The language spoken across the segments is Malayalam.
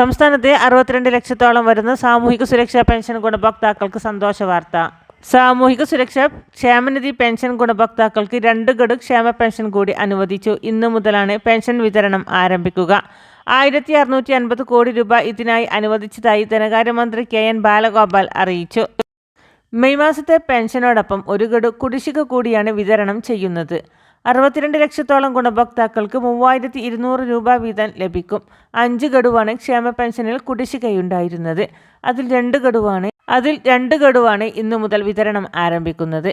സംസ്ഥാനത്തെ അറുപത്തിരണ്ട് ലക്ഷത്തോളം വരുന്ന സാമൂഹിക സുരക്ഷാ പെൻഷൻ ഗുണഭോക്താക്കൾക്ക് സന്തോഷ വാർത്ത. സാമൂഹിക സുരക്ഷാ ക്ഷേമനിധി പെൻഷൻ ഗുണഭോക്താക്കൾക്ക് രണ്ട് ഗഡു ക്ഷേമ പെൻഷൻ കൂടി അനുവദിച്ചു. ഇന്നു മുതലാണ് പെൻഷൻ വിതരണം ആരംഭിക്കുക. ആയിരത്തി അറുന്നൂറ്റി അൻപത് കോടി രൂപ ഇതിനായി അനുവദിച്ചതായി ധനകാര്യമന്ത്രി കെ എൻ ബാലഗോപാൽ അറിയിച്ചു. മെയ് മാസത്തെ പെൻഷനോടൊപ്പം ഒരു ഗഡു കുടിശ്ശിക കൂടിയാണ് വിതരണം ചെയ്യുന്നത്. അറുപത്തിരണ്ട് ലക്ഷത്തോളം ഗുണഭോക്താക്കൾക്ക് മൂവായിരത്തി ഇരുന്നൂറ് രൂപ വീതം ലഭിക്കും. അഞ്ച് ഗഡുവാണ് ക്ഷേമ പെൻഷനിൽ കുടിശ്ശികയുണ്ടായിരുന്നത്. അതിൽ രണ്ട് ഗഡുവാണ് അതിൽ രണ്ട് ഗഡുവാണ് ഇന്നു മുതൽ വിതരണം ആരംഭിക്കുന്നത്.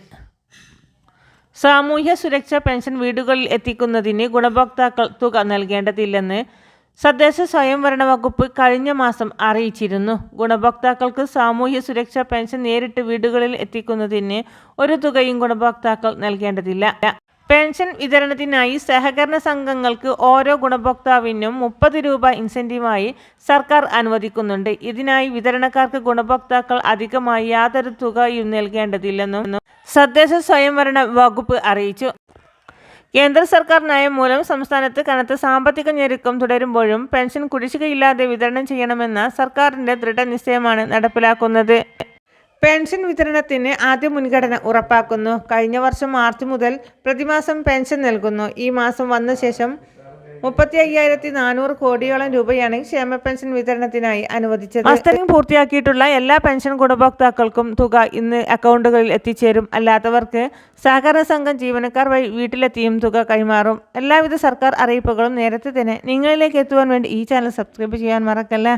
സാമൂഹ്യ സുരക്ഷാ പെൻഷൻ വീടുകളിൽ എത്തിക്കുന്നതിന് ഗുണഭോക്താക്കൾ തുക നൽകേണ്ടതില്ലെന്ന് തദ്ദേശ സ്വയംഭരണ വകുപ്പ് കഴിഞ്ഞ മാസം അറിയിച്ചിരുന്നു. ഗുണഭോക്താക്കൾക്ക് സാമൂഹ്യ സുരക്ഷാ പെൻഷൻ നേരിട്ട് വീടുകളിൽ എത്തിക്കുന്നതിന് ഒരു തുകയും ഗുണഭോക്താക്കൾ നൽകേണ്ടതില്ല. പെൻഷൻ വിതരണത്തിനായി സഹകരണ സംഘങ്ങൾക്ക് ഓരോ ഗുണഭോക്താവിനും മുപ്പത് രൂപ ഇൻസെന്റീവായി സർക്കാർ അനുവദിക്കുന്നുണ്ട്. ഇതിനായി വിതരണക്കാർക്ക് ഗുണഭോക്താക്കൾ അധികമായി യാതൊരു തുകയും നൽകേണ്ടതില്ലെന്നും തദ്ദേശ സ്വയംഭരണ വകുപ്പ് അറിയിച്ചു. കേന്ദ്ര സർക്കാർ നയം മൂലം സംസ്ഥാനത്ത് കനത്ത സാമ്പത്തിക ഞെരുക്കം തുടരുമ്പോഴും പെൻഷൻ കുടിശ്ശികയില്ലാതെ വിതരണം ചെയ്യണമെന്ന സർക്കാരിന്റെ ദൃഢനിശ്ചയമാണ് നടപ്പിലാക്കുന്നത്. പെൻഷൻ വിതരണത്തിന് ആദ്യ മുൻഗണന ഉറപ്പാക്കുന്നു. കഴിഞ്ഞ വർഷം മാർച്ച് മുതൽ പ്രതിമാസം പെൻഷൻ നൽകുന്നു. ഈ മാസം വന്ന ശേഷം മുപ്പത്തി അയ്യായിരത്തി നാനൂറ് കോടിയോളം രൂപയാണ് ക്ഷേമ പെൻഷൻ വിതരണത്തിനായി അനുവദിച്ചത്. മസ്റ്ററിംഗ് പൂർത്തിയാക്കിയിട്ടുള്ള എല്ലാ പെൻഷൻ ഗുണഭോക്താക്കൾക്കും തുക ഇന്ന് അക്കൗണ്ടുകളിൽ എത്തിച്ചേരും. അല്ലാത്തവർക്ക് സഹകരണ സംഘം ജീവനക്കാർ വഴി വീട്ടിലെത്തിയും തുക കൈമാറും. എല്ലാവിധ സർക്കാർ അറിയിപ്പുകളും നേരത്തെ തന്നെ നിങ്ങളിലേക്ക് എത്തുവാൻ വേണ്ടി ഈ ചാനൽ സബ്സ്ക്രൈബ് ചെയ്യാൻ മറക്കല്ലേ?